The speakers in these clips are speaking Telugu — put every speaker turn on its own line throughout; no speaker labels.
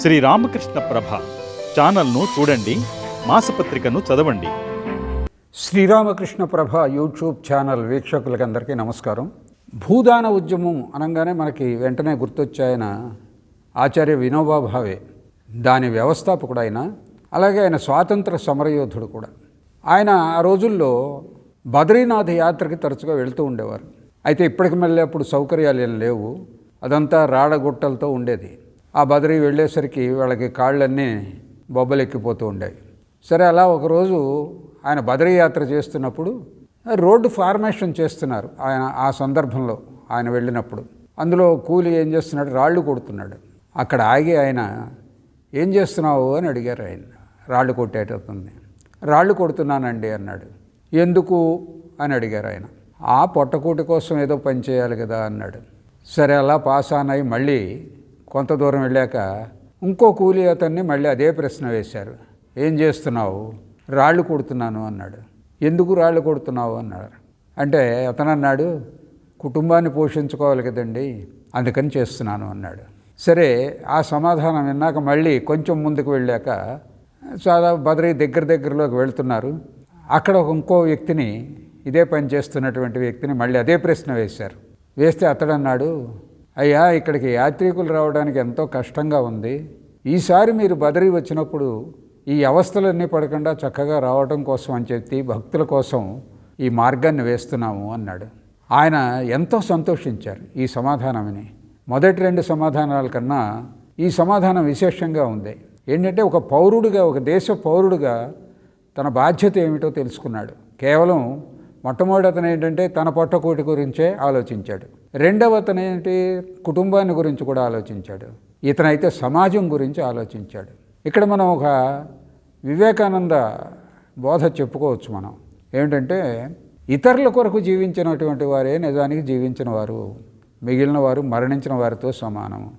శ్రీ రామకృష్ణ ప్రభ ఛానల్ను చూడండి మాసపత్రికను చదవండి.
శ్రీరామకృష్ణ ప్రభ యూట్యూబ్ ఛానల్ వీక్షకులకి అందరికీ నమస్కారం. భూదాన ఉద్యమం అనగానే మనకి వెంటనే గుర్తొచ్చాయన ఆచార్య వినోబా భావే. దాని వ్యవస్థాపకుడు ఆయన అలాగే ఆయన స్వాతంత్ర సమరయోధుడు కూడా. ఆయన ఆ రోజుల్లో బద్రీనాథ్ యాత్రకి తరచుగా వెళ్తూ ఉండేవారు. అయితే ఇప్పటికి మళ్ళీ అప్పుడు సౌకర్యాలు ఏం లేవు. అదంతా రాడగుట్టలతో ఉండేది. ఆ బదరి వెళ్ళేసరికి వాళ్ళకి కాళ్ళన్నీ బొబ్బలెక్కిపోతూ ఉండేవి సరే అలా ఒకరోజు ఆయన బదరీ యాత్ర చేస్తున్నప్పుడు రోడ్డు ఫార్మేషన్ చేస్తున్నారు ఆయన ఆ సందర్భంలో ఆయన వెళ్ళినప్పుడు. అందులో కూలి ఏం చేస్తున్నాడు? రాళ్ళు కొడుతున్నాడు. అక్కడ ఆగి ఆయన ఏం చేస్తున్నావు? అని అడిగారు ఆయన. రాళ్ళు కొట్టేటతుంది రాళ్ళు కొడుతున్నానండి అన్నాడు. ఎందుకు? అని అడిగారు ఆయన. ఆ పొట్టకూటి కోసం ఏదో పని చేయాలి కదా అన్నాడు. సరే అలా పాస్ ఆన్ అయి మళ్ళీ కొంత దూరం వెళ్ళాక ఇంకో కూలి అతన్ని మళ్ళీ అదే ప్రశ్న వేశారు. ఏం చేస్తున్నావు? రాళ్ళు కొడుతున్నాను అన్నాడు. ఎందుకు రాళ్ళు కొడుతున్నావు? అన్నాడు. అంటే అతను అన్నాడు కుటుంబాన్ని పోషించుకోవాలి కదండి అందుకని చేస్తున్నాను అన్నాడు. సరే ఆ సమాధానం విన్నాక మళ్ళీ కొంచెం ముందుకు వెళ్ళాక చాలా బదరీ దగ్గర దగ్గరలోకి వెళ్తున్నారు. అక్కడ ఒక ఇంకో వ్యక్తిని ఇదే పని చేస్తున్నటువంటి వ్యక్తిని మళ్ళీ అదే ప్రశ్న వేశారు. వేస్తే అతడు అన్నాడు అయ్యా ఇక్కడికి యాత్రికులు రావడానికి ఎంతో కష్టంగా ఉంది. ఈసారి మీరు బదరి వచ్చినప్పుడు ఈ అవస్థలన్నీ పడకుండా చక్కగా రావడం కోసం అని చెప్పి భక్తుల కోసం ఈ మార్గాన్ని వేస్తున్నాము అన్నాడు. ఆయన ఎంతో సంతోషించారు ఈ సమాధానమని. మొదటి రెండు సమాధానాల కన్నా ఈ సమాధానం విశేషంగా ఉంది. ఏంటంటే ఒక పౌరుడిగా ఒక దేశ పౌరుడిగా తన బాధ్యత ఏమిటో తెలుసుకున్నాడు. కేవలం మొట్టమొదటి అతను ఏంటంటే తన పొట్టకూటి గురించే ఆలోచించాడు. రెండవ అతను ఏంటి? కుటుంబాన్ని గురించి కూడా ఆలోచించాడు. ఇతనైతే సమాజం గురించి ఆలోచించాడు. ఇక్కడ మనం ఒక వివేకానంద బోధ చెప్పుకోవచ్చు మనం. ఏమిటంటే ఇతరుల కొరకు జీవించినటువంటి వారే నిజానికి జీవించిన వారు. మిగిలిన వారు మరణించిన వారితో సమానము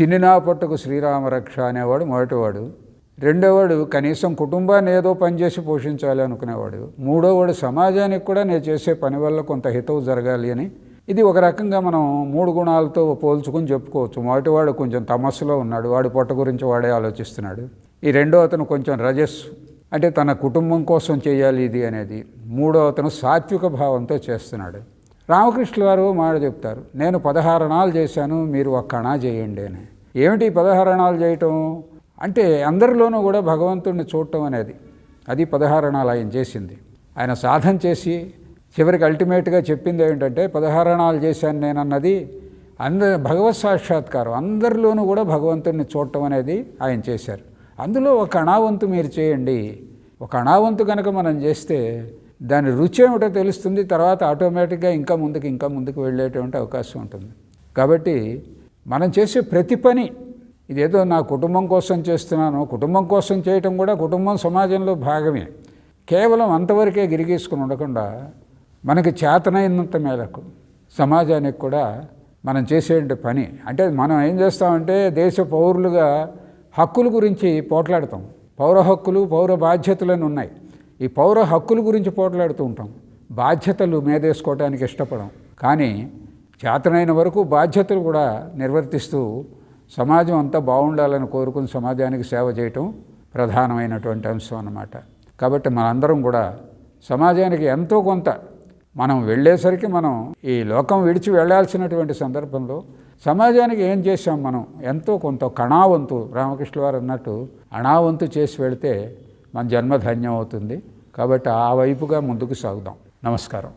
చిన్నినా పట్టుకు శ్రీరామరక్ష అనేవాడు మొదటివాడు. రెండోవాడు కనీసం కుటుంబాన్ని ఏదో పనిచేసి పోషించాలి అనుకునేవాడు. మూడోవాడు సమాజానికి కూడా నేను చేసే పని వల్ల కొంత హితవు జరగాలి అని. ఇది ఒక రకంగా మనం మూడు గుణాలతో పోల్చుకుని చెప్పుకోవచ్చు. మొదటివాడు కొంచెం తమస్సులో ఉన్నాడు. వాడి పొట్ట గురించి వాడే ఆలోచిస్తున్నాడు. ఈ రెండో అతను కొంచెం రజస్ అంటే తన కుటుంబం కోసం చేయాలి ఇది అనేది. మూడో అతను సాత్విక భావంతో చేస్తున్నాడు. రామకృష్ణ వారు మాట చెప్తారు. నేను పదహారణాలు చేశాను మీరు ఒక్క అణా చేయండి అని. ఏమిటి పదహారణాలు చేయటం? అంటే అందరిలోనూ కూడా భగవంతుడిని చూడటం అనేది అది పదహారణాలు ఆయన చేసింది. ఆయన సాధన చేసి చివరికి అల్టిమేట్గా చెప్పింది ఏంటంటే పదహారణాలు చేశాను నేను అన్నది అంద భగవత్ సాక్షాత్కారం. అందరిలోనూ కూడా భగవంతుడిని చూడటం అనేది ఆయన చేశారు. అందులో ఒక అణావంతు మీరు చేయండి. ఒక అణావంతు కనుక మనం చేస్తే దాని రుచి ఏమిటో తెలుస్తుంది తర్వాత ఆటోమేటిక్గా ఇంకా ముందుకు ఇంకా ముందుకు వెళ్ళేటువంటి అవకాశం ఉంటుంది. కాబట్టి మనం చేసే ప్రతి పని ఇదేదో నా కుటుంబం కోసం చేస్తున్నాను కుటుంబం కోసం చేయటం కూడా కుటుంబం సమాజంలో భాగమే. కేవలం అంతవరకే గిరిగీసుకుని ఉండకుండా మనకి చేతనైనంత మేరకు సమాజానికి కూడా మనం చేసే పని. అంటే మనం ఏం చేస్తామంటే దేశ పౌరులుగా హక్కుల గురించి పోట్లాడతాం. పౌర హక్కులు పౌర బాధ్యతలను ఉన్నాయి. ఈ పౌర హక్కుల గురించి పోట్లాడుతూ ఉంటాం. బాధ్యతలు మేదేసుకోవడానికి ఇష్టపడం. కానీ చేతనైన వరకు బాధ్యతలు కూడా నిర్వర్తిస్తూ సమాజం అంతా బాగుండాలని కోరుకుని సమాజానికి సేవ చేయటం ప్రధానమైనటువంటి అంశం అన్నమాట. కాబట్టి మనందరం కూడా సమాజానికి ఎంతో కొంత మనం వెళ్ళేసరికి మనం ఈ లోకం విడిచి వెళ్ళాల్సినటువంటి సందర్భంలో సమాజానికి ఏం చేశాం మనం? ఎంతో కొంత కణావంతు రామకృష్ణ వారు అన్నట్టు అణావంతు చేసి వెళితే మన జన్మధన్యం అవుతుంది. కాబట్టి ఆ వైపుగా ముందుకు సాగుదాం. నమస్కారం.